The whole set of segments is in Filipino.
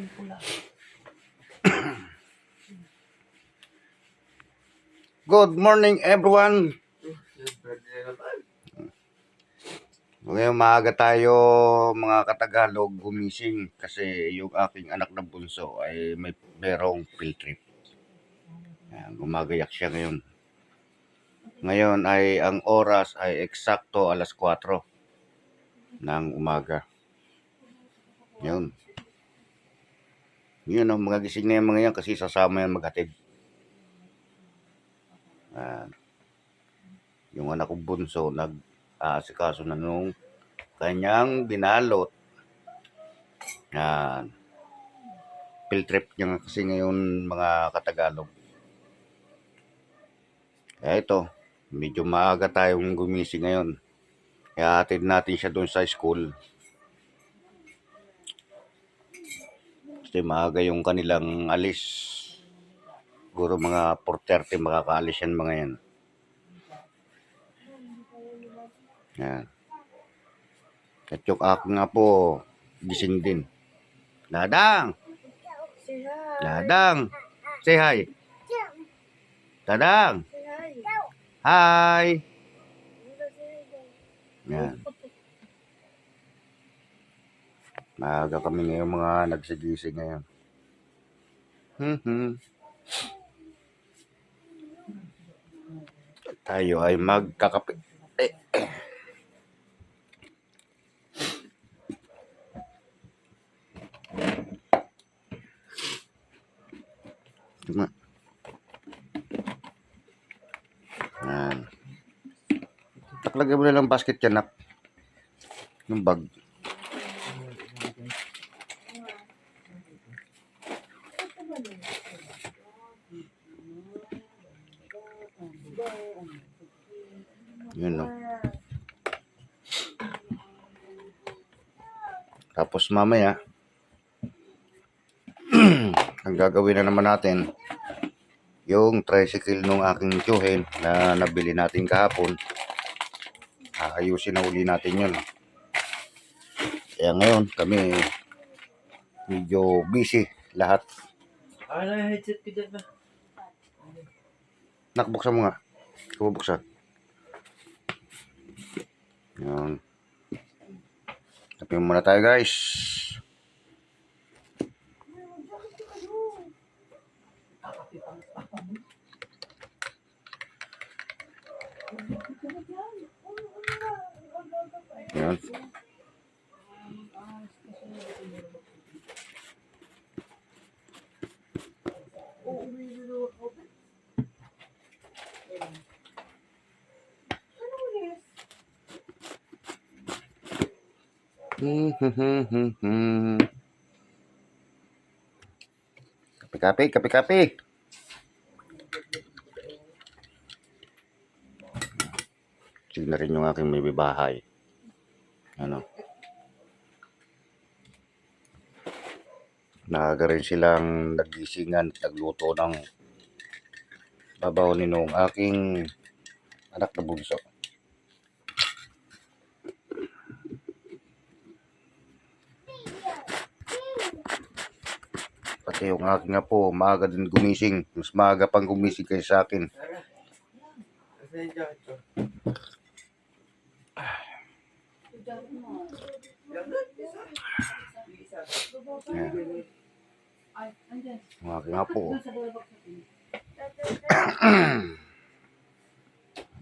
ating pula. Good morning everyone. Ngayon maaga tayo mga katagalog gumising kasi yung aking anak na bunso ay may merong field trip. Gumagayak siya ngayon. Ngayon ay ang oras ay eksakto alas 4 ng umaga. Yun. Yun ang mga gising na yung mga yan kasi sasama yan maghatid. Ayan. yung anak kong bunso nag-aasikaso na nung kanyang binalot. Yan. Field trip niya nga kasi ngayon mga katagalog. Kaya ito, medyo maaga tayong gumising ngayon. Kaya atid natin siya doon sa school. Kasi maaga yung kanilang alis. Siguro mga 4.30 makakaalis yan mga yan. Yan. At yung aking nga po, gising din. Dadang! Dadang! Say hi! Dadang! Hi! Yan. Maaga kami ngayon mga nagsigising ngayon. Hmm Tayo ay magkakape. Eh, eh. Tuma. Yan. Taklagay mo na lang basket yan, nak. Yung bag. Yun, no. Tapos mamaya, ang gagawin na naman natin, yung tricycle nung aking tiyuhin na nabili natin kahapon, aayusin na uli natin yun. Kaya ngayon, kami medyo busy lahat. Ano yung headset ko dyan ba? Nakbuksan mo nga. Bubuksan. Yan. Tapin muna tayo guys. Yan. Kape-kape, kape-kape. Sige na rin yung aking may bahay. Ano? Naaga rin silang nagisingan, nagluto ng babaw ni nung aking anak na bunso. Pati yung aking nga po, maaga din gumising. Mas maaga pang gumising kaysa sa akin. Kasi yung aking nga po. Doon sa bulabak sa atin.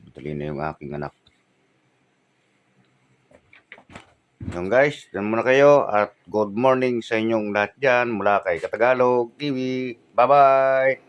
Madali na yung aking anak. Yung guys, dyan muna kayo at good morning sa inyong lahat dyan mula kay Katagalog TV. Bye-bye!